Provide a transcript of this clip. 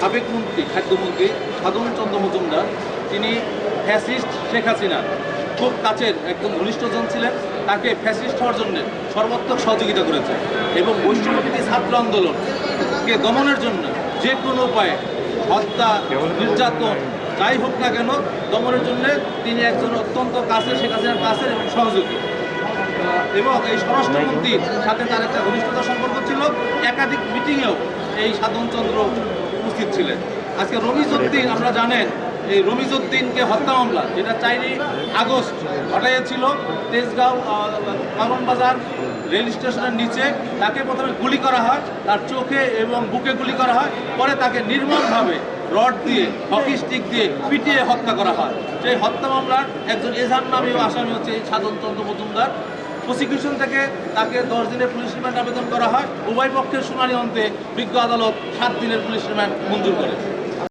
সাবেক মন্ত্রী, খাদ্যমন্ত্রী সাধন চন্দ্র মজুমদার, তিনি ফ্যাসিস্ট শেখ হাসিনা খুব কাছের একদম ঘনিষ্ঠজন ছিলেন, তাকে ফ্যাসিস্ট হওয়ার জন্য সর্বাত্মক সহযোগিতা করেছে এবং বৈষ্ণবী ছাত্র আন্দোলনকে দমনের জন্য যে কোনো উপায়ে হত্যা, নির্যাতন, যাই হোক না কেন, দমনের জন্য তিনি একজন অত্যন্ত কাছের, শেখ হাসিনার কাছের এবং সহযোগী। এবং এই স্বরাষ্ট্রমন্ত্রীর সাথে তার একটা ঘনিষ্ঠতা সম্পর্ক ছিল, একাধিক মিটিংয়েও এই সাধনচন্দ্র উপস্থিত ছিলেন। আজকে রমিজউদ্দিন, আমরা জানেন, এই রমিজউদ্দিনকে হত্যা মামলা, যেটা চাইনি, আগস্ট ঘটাইয়াছিল তেজগাঁও কারণ বাজার রেল স্টেশনের নিচে। তাকে প্রথমে গুলি করা হয়, তার চোখে এবং বুকে গুলি করা হয়, পরে তাকে নির্মমভাবে রড দিয়ে, হকি স্টিক দিয়ে পিটিয়ে হত্যা করা হয়। সেই হত্যা মামলার একজন এজাহার নামীয় আসামি হচ্ছে এই সাধনচন্দ্র মজুমদার। প্রসিকিউশন থেকে তাকে দশ দিনের পুলিশ রিমান্ড আবেদন করা হয়। উভয় পক্ষের শুনানি অন্তে বিজ্ঞ আদালত সাত দিনের পুলিশ রিমান্ড মঞ্জুর করে